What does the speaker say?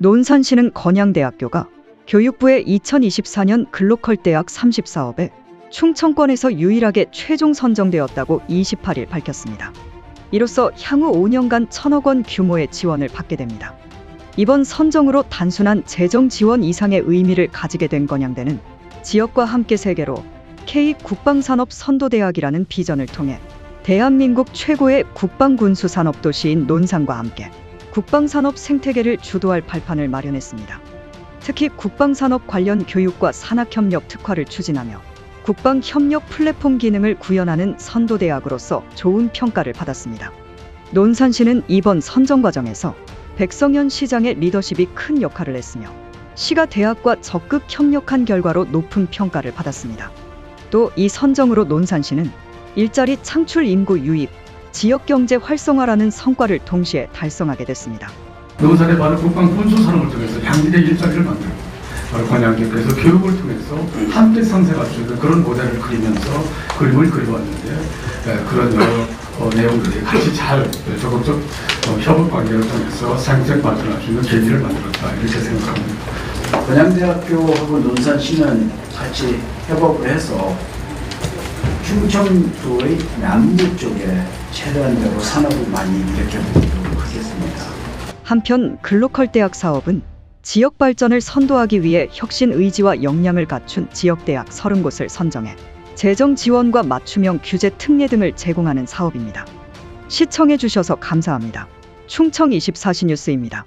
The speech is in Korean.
논산 시는 건양대학교가 교육부의 2024년 글로컬 대학 30사업에 충청권에서 유일하게 최종 선정되었다고 28일 밝혔습니다. 이로써 향후 5년간 천억 원 규모의 지원을 받게 됩니다. 이번 선정으로 단순한 재정 지원 이상의 의미를 가지게 된 건양대는 지역과 함께 세계로 K 국방산업 선도대학이라는 비전을 통해 대한민국 최고의 국방군수 산업 도시인 논산과 함께 국방산업 생태계를 주도할 발판을 마련했습니다. 특히 국방산업 관련 교육과 산학협력 특화를 추진하며 국방협력 플랫폼 기능을 구현하는 선도대학으로서 좋은 평가를 받았습니다. 논산시는 이번 선정 과정에서 백성현 시장의 리더십이 큰 역할을 했으며 시가 대학과 적극 협력한 결과로 높은 평가를 받았습니다. 또 이 선정으로 논산시는 일자리 창출 인구 유입, 지역 경제 활성화라는 성과를 동시에 달성하게 됐습니다. 논산의 바로 국방 군수 산업을 통해서 향기의 일자리를 만들고 바로 관양교육에서 교육을 통해서 함께 상생할 수 있는 그런 모델을 그리면서 그림을 그려왔는데 에, 그런 여러 어, 내용들이 같이 잘 적극적 어, 협업 관계를 통해서 생생 발전할 수 있는 계기를 만들었다 이렇게 생각합니다. 건양대학교하고 논산시는 같이 협업을 해서 충청도의 남부 쪽에 최대한대로 산업을 많이 일으켜보도록 하겠습니다. 한편 글로컬 대학 사업은 지역 발전을 선도하기 위해 혁신 의지와 역량을 갖춘 지역 대학 30곳을 선정해 재정 지원과 맞춤형 규제 특례 등을 제공하는 사업입니다. 시청해 주셔서 감사합니다. 충청 24시 뉴스입니다.